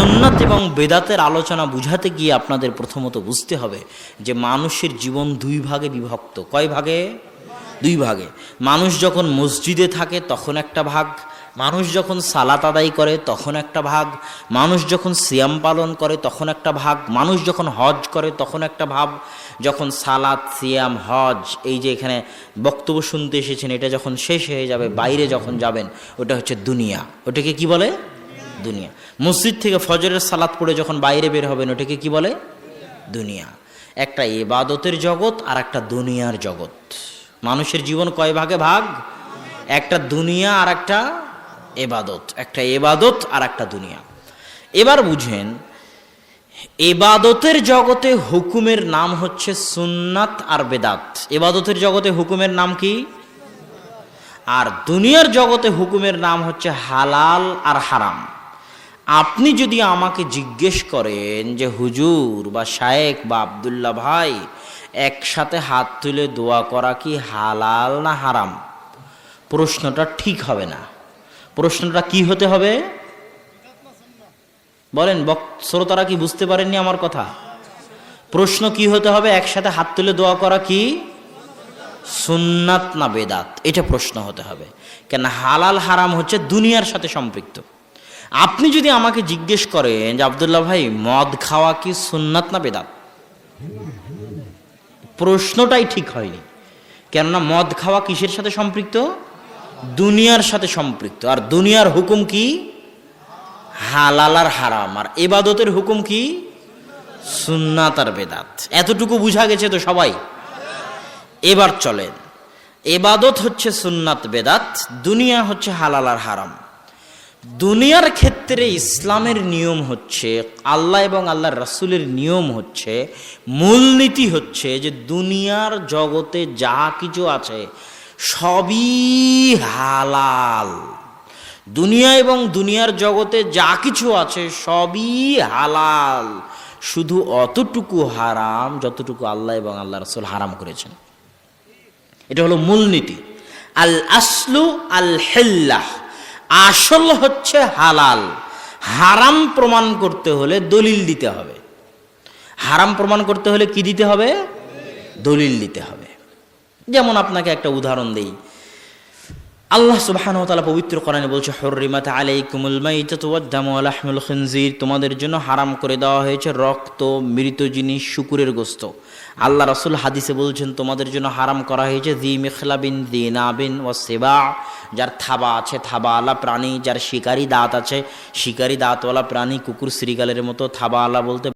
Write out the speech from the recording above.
সুন্নাত এবং বেদাতের আলোচনা বুঝাতে গিয়ে আপনাদের প্রথমত বুঝতে হবে যে মানুষের জীবন দুই ভাগে বিভক্ত। কয় ভাগে? দুই ভাগে। মানুষ যখন মসজিদে থাকে, তখন একটা ভাগ। মানুষ যখন সালাত আদায় করে, তখন একটা ভাগ। মানুষ যখন সিয়াম পালন করে, তখন একটা ভাগ। মানুষ যখন হজ করে, তখন একটা ভাব। যখন সালাত, সিয়াম, হজ, এই যে এখানে বক্তব্য শুনতে এসেছেন, এটা যখন শেষ হয়ে যাবে, বাইরে যখন যাবেন, ওটা হচ্ছে দুনিয়া। ওটাকে কি বলে? দুনিয়া। মসজিদ থেকে ফজরের সালাত পড়ে যখন বাইরে বের হবেন, ওটাকে কি বলে? দুনিয়া। একটা এবাদতের জগৎ আর একটা দুনিয়ার জগৎ। মানুষের জীবন কয় ভাগে ভাগ? একটা দুনিয়া আর একটা এবাদত একটা এবাদত আর একটা দুনিয়া। এবার বুঝেন এবাদতের জগতে হুকুমের নাম হচ্ছে সুন্নাত আর বেদাত। এবাদতের জগতে হুকুমের নাম কি? আর দুনিয়ার জগতে হুকুমের নাম হচ্ছে হালাল আর হারাম। আপনি যদি আমাকে জিজ্ঞেস করেন যে হুজুর বা শায়েক বা আবদুল্লাহ ভাই, একসাথে হাত তুলে দোয়া করা কি হালাল না হারাম? প্রশ্নটা ঠিক হবে না। প্রশ্নটা কি হতে হবে? বলেন শ্রোতারা কি বুঝতে পারেননি আমার কথা? প্রশ্ন কি হতে হবে? একসাথে হাত তুলে দোয়া করা কি? সুন্নাত না বেদাত? এটা প্রশ্ন হতে হবে। কেন হালাল হারাম হচ্ছে দুনিয়ার সাথে সম্পৃক্ত। আপনি যদি আমাকে জিজ্ঞেস করেন যে, আবদুল্লাহ ভাই, মদ খাওয়া কি সুন্নাত না বেদাত? প্রশ্নটাই ঠিক হয়নি। কেননা মদ খাওয়া কিসের সাথে সম্পৃক্ত? দুনিয়ার সাথে সম্পৃক্ত। আর দুনিয়ার হুকুম কি? হালাল আর হারাম। আর এবাদতের হুকুম কি? সুন্নাত আর বেদাত। এতটুকু বুঝা গেছে তো সবাই? এবার চলেন। এবাদত হচ্ছে সুন্নাত, বেদাত। দুনিয়া হচ্ছে হালাল আর হারাম। দুনিয়ার ক্ষেত্রে ইসলামের নিয়ম হচ্ছে, আল্লাহ এবং আল্লাহর রাসূলের নিয়ম হচ্ছে, মূলনীতি হচ্ছে যে দুনিয়ার জগতে যা কিছু আছে সবই হালাল। দুনিয়া এবং দুনিয়ার জগতে যা কিছু আছে সবই হালাল। শুধু অতটুকু হারাম যতটুকু আল্লাহ এবং আল্লাহ রসুল হারাম করেছেন। এটা হলো মূলনীতি। আল আসলু আল হেল্লাহ আসল হচ্ছে হালাল। হারাম প্রমাণ করতে হলে দলিল দিতে হবে। হারাম প্রমাণ করতে হলে কি দিতে হবে? দলিল দিতে হবে। যেমন আপনাকে একটা উদাহরণ দেই। আল্লাহ সুবহানাহু তাআলা পবিত্র কোরআনে বলছে, হুররিমাত আলাইকুমুল মাইতাতু ওয়াদ-দামু ওয়া লাহমুল খিনজির। তোমাদের জন্য হারাম করে দেওয়া হয়েছে রক্ত, মৃত জিনিস শুকুরের গোস্ত। আল্লাহ রাসূল হাদিসে বলছেন, তোমাদের জন্য হারাম করা হয়েছে জি মিখলাবিন, জি নাবিন ওয়া সিবা। যার থাবা আছে, থাবাওয়ালা প্রাণী, যার শিকারি দাঁত আছে, শিকারি দাঁতওয়ালা প্রাণী কুকুর, শ্রীগালের মতো থাবাওয়ালা বলতে